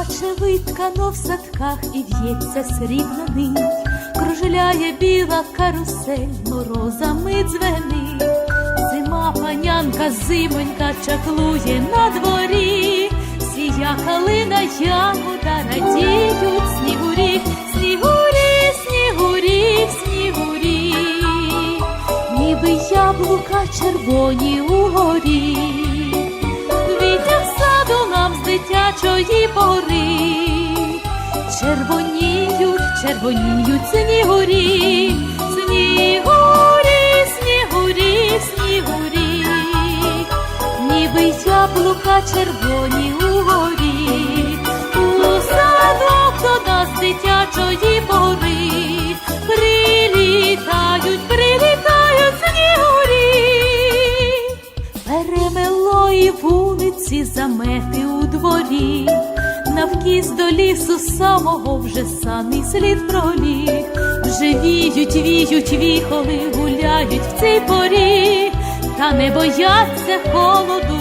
Заплакано в садках і в'ється срібна нить, кружляє біла карусель, морозами дзвенить. Зима панянка зимонька чаклує на дворі, сія калина ягода радіють снігурі, снігурі, снігурі, снігурі, ніби яблука червоні угорі. З пори, червоніють, червоніють снігурі, снігурі, снігурі, снігурі, ніби яблука червоні угорі, у садок до нас дитячої пори, прилітають, прилітають снігурі. Перемело і вулиці замети у дворі, навкіз до лісу самого вже самий слід проліг. Вже віють, віють віхоли, гуляють в цій порі, та не бояться холоду.